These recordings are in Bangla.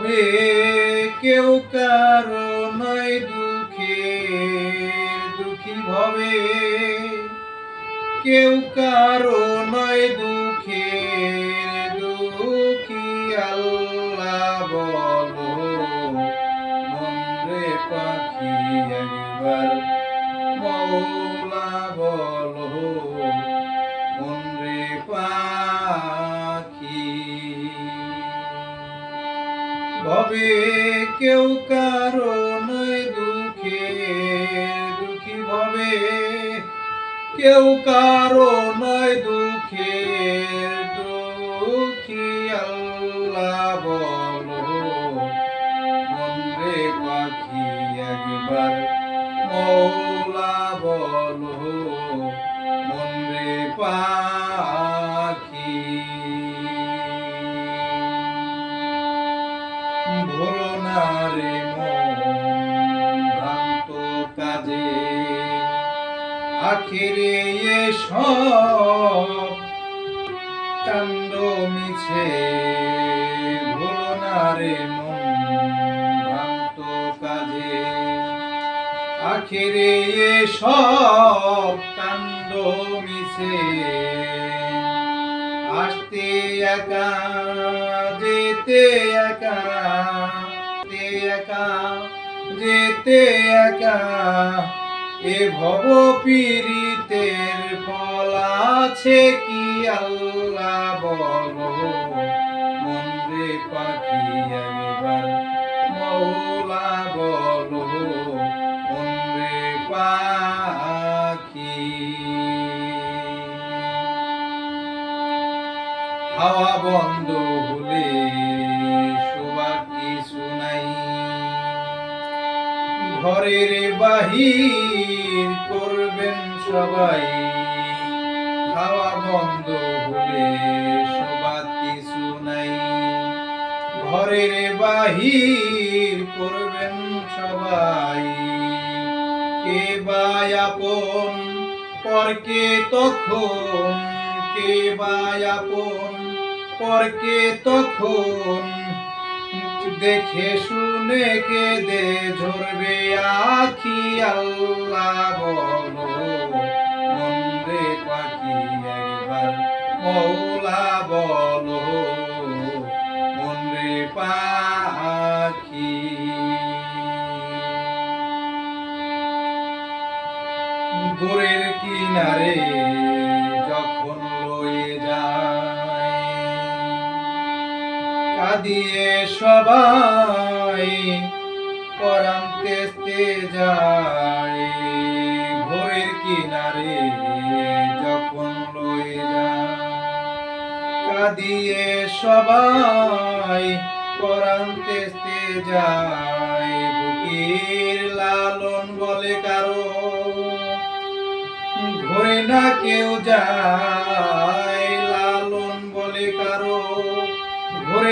ভবে কেউ কারও নয় দুঃখে দুঃখী ভবে। কেউ কারও নয় দুঃখে দুঃখী আল্লাহ বলো, মনরে পাখি একবার মৌলা বলো। ভবে কেউ কারও নয় দুঃখে, দুঃখী ভবে কেউ কারও নয় দুঃখে, দুঃখী আল্লাহ বলো। মনরে পাখি একবার মৌলা বলো। মনরে পাখি আখিরে সব কাণ্ড মিছে, ভুলো না রে ভ্রান্ত কাজে। আখিরে সব কাণ্ড মিছে। আসতে একা, যেতে একা একা, যেতে একা। এ ভব পীড়িতের ফল আছে কি আল্লাহ বলো? মন্রে পাখি একবার মৌলা বলো। মন্রে পাখি। হাওয়া বন্ধ হলে শোবার কিছু নাই। ঘরের বাহির সবাই খাওয়া বন্ধ হলে সবার কিছু নাই। ঘরের বাহির করবেন সবাই। কে বা পরকে তখন? কে বা পরকে তখন? দেখে শুনে কে দে ঝরবে আখি আল্লাহ বলো। মন্রে পাখি একবার মৌলা বলো। মন্রে পাখি। গোরের কিনারে কাঁদিয়ে সবাই পরাম যায়। ঘোরের কিনারে যখন লয়ে যায়, কাঁদিয়ে সবাই পরাম তেস্তে যায়। বুকের লালন বলে কারও ঘরে না কেউ যায়।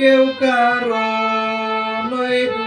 কেউ কারও নয় দুঃখে